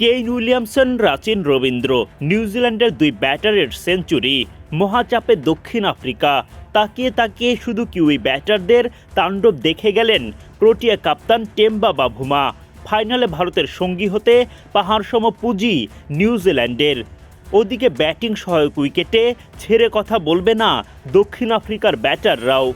Kane Williamson, Rachin Rabindra নিউজিল্যান্ডের দুই ব্যাটারের সেঞ্চুরি, মহাচাপে দক্ষিণ আফ্রিকা। তাকিয়ে তাকিয়ে শুধু কিউই ব্যাটারদের তাণ্ডব দেখে গেলেন প্রোটিয়া কাপ্তান টেম্বা বাভুমা। ফাইনালে ভারতের সঙ্গী হতে পাহাড়সম পুঁজি নিউজিল্যান্ডের ওদিকে ব্যাটিং সহায়ক উইকেটে ছেড়ে কথা বলবে না দক্ষিণ আফ্রিকার ব্যাটাররাও।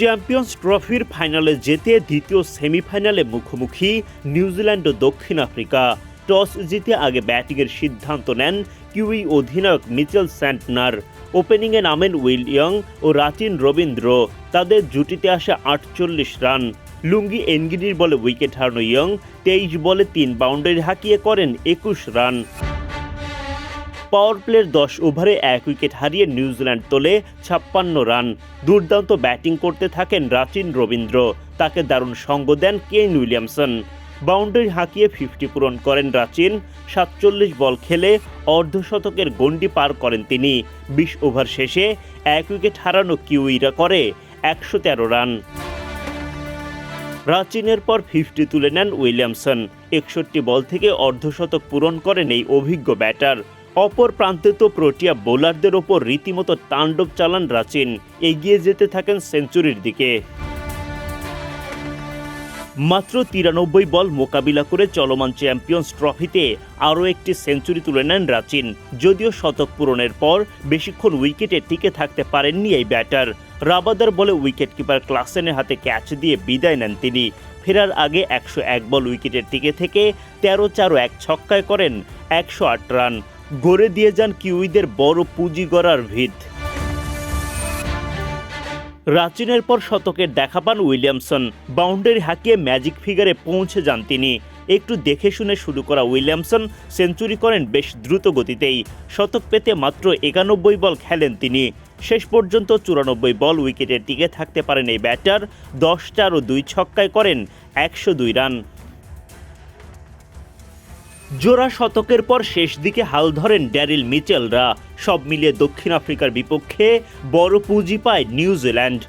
চ্যাম্পিয়ন্স ট্রফির ফাইনালে যেতে দ্বিতীয় সেমিফাইনালে মুখোমুখি নিউজিল্যান্ড ও দক্ষিণ আফ্রিকা। টস জিতে আগে ব্যাটিংয়ের সিদ্ধান্ত নেন কিউই অধিনায়ক মিচেল স্যান্টনার। ওপেনিংয়ে নামেন উইল ইয়ং ও রাচিন রবীন্দ্র। তাদের জুটিতে আসে আটচল্লিশ রান। লুঙ্গি এনগিনির বলে উইকেট হারানো ইয়ং তেইশ বলে তিন বাউন্ডারি হাঁকিয়ে করেন একুশ রান। পাওয়ার প্লের দশ ওভারে এক উইকেট হারিয়ে নিউজিল্যান্ড তোলে ছাপ্পান্ন রান। দুর্দান্ত ব্যাটিং করতে থাকেন রাচিন রবীন্দ্র। তাকে দারুণ সঙ্গ দেন কেন উইলিয়ামসন। বাউন্ডারি হাঁকিয়ে ফিফটি পূরণ করেন রাচিন। সাতচল্লিশ বল খেলে অর্ধশতকের গণ্ডি পার করেন তিনি। বিশ ওভার শেষে এক উইকেট হারানো কিউইরা করে একশো তেরো রান। রাচিনের পর ফিফটি তুলে নেন উইলিয়ামসন। একষট্টি বল থেকে অর্ধশতক পূরণ করেন এই অভিজ্ঞ ব্যাটার। অপর প্রান্তে তো প্রোটিয়া বোলারদের ওপর রীতিমতো তাণ্ডব চালান রাচিন। এগিয়ে যেতে থাকেন সেঞ্চুরির দিকে। মাত্র তিরানব্বই বল মোকাবিলা করে চলমান চ্যাম্পিয়ন্স ট্রফিতে আরও একটি সেঞ্চুরি তুলে নেন রাচিন। যদিও শতক পূরণের পর বেশিক্ষণ উইকেটে টিকে থাকতে পারেননি এই ব্যাটার। রাবাদার বলে উইকেট কিপার ক্লাসেনের হাতে ক্যাচ দিয়ে বিদায় নেন তিনি। ফেরার আগে একশো এক বল উইকেটের টিকে থেকে তেরো চার এক ছক্কায় করেন একশো আট রান। গড়ে দিয়ে যান কিউইদের বড় পুঁজি গড়ার ভিত। রাচিনের পর শতকের দেখা পান উইলিয়ামসন। বাউন্ডারি হাঁকিয়ে ম্যাজিক ফিগারে পৌঁছে যান তিনি। একটু দেখে শুনে শুরু করা উইলিয়ামসন সেঞ্চুরি করেন বেশ দ্রুত গতিতেই। শতক পেতে মাত্র একানব্বই বল খেলেন তিনি। শেষ পর্যন্ত চুরানব্বই বল উইকেটে টিকে থাকতে পারেন এই ব্যাটার। দশ চার ও দুই ছক্কায় করেন একশো দুই রান। জোড়া শতকের পর শেষ দিকে হাল ধরেন ড্যারিল মিচেলরা। সব মিলিয়ে দক্ষিণ আফ্রিকার বিপক্ষে বড় পুঁজি পায় নিউজিল্যান্ড।